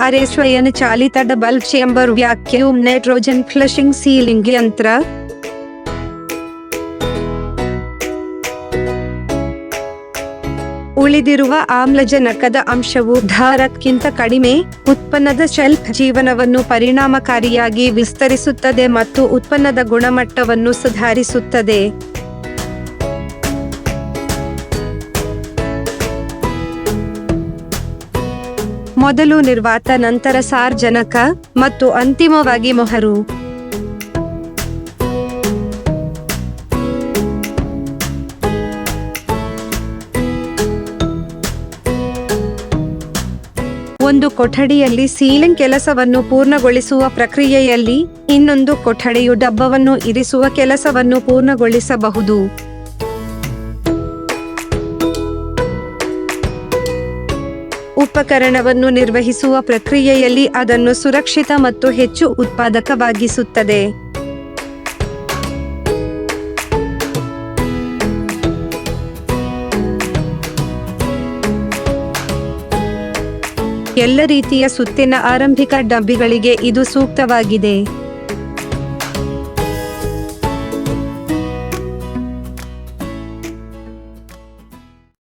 ಅರೆ ಸ್ವಯಂ ಚಾಲಿತ double chamber vacuum nitrogen flushing sealing ಯಂತ್ರ. ಉಳಿದಿರುವ ಆಮ್ಲಜನಕದ ಅಂಶವು ಧಾರಕ್ಕಿಂತ ಕಡಿಮೆ, ಉತ್ಪನ್ನದ ಶೆಲ್ಫ್ ಜೀವನವನ್ನು ಪರಿಣಾಮಕಾರಿಯಾಗಿ ವಿಸ್ತರಿಸುತ್ತದೆ ಮತ್ತು ಉತ್ಪನ್ನದ ಗುಣಮಟ್ಟವನ್ನು ಸುಧಾರಿಸುತ್ತದೆ. ಮೊದಲು ನಿರ್ವಾತ, ನಂತರ ಸಾರ್ಜನಕ ಮತ್ತು ಅಂತಿಮವಾಗಿ ಮೊಹರು. ಒಂದು ಕೊಠಡಿಯಲ್ಲಿ ಸೀಲಿಂಗ್ ಕೆಲಸವನ್ನು ಪೂರ್ಣಗೊಳಿಸುವ ಪ್ರಕ್ರಿಯೆಯಲ್ಲಿ ಇನ್ನೊಂದು ಕೊಠಡಿಯು ಡಬ್ಬವನ್ನು ಇರಿಸುವ ಕೆಲಸವನ್ನು ಪೂರ್ಣಗೊಳಿಸಬಹುದು. ಉಪಕರಣವನ್ನು ನಿರ್ವಹಿಸುವ ಪ್ರಕ್ರಿಯೆಯಲ್ಲಿ ಅದನ್ನು ಸುರಕ್ಷಿತ ಮತ್ತು ಹೆಚ್ಚು ಉತ್ಪಾದಕವಾಗಿಸುತ್ತದೆ. ಎಲ್ಲ ರೀತಿಯ ಸುತ್ತಿನ ಆರಂಭಿಕ ಡಬ್ಬಿಗಳಿಗೆ ಇದು ಸೂಕ್ತವಾಗಿದೆ.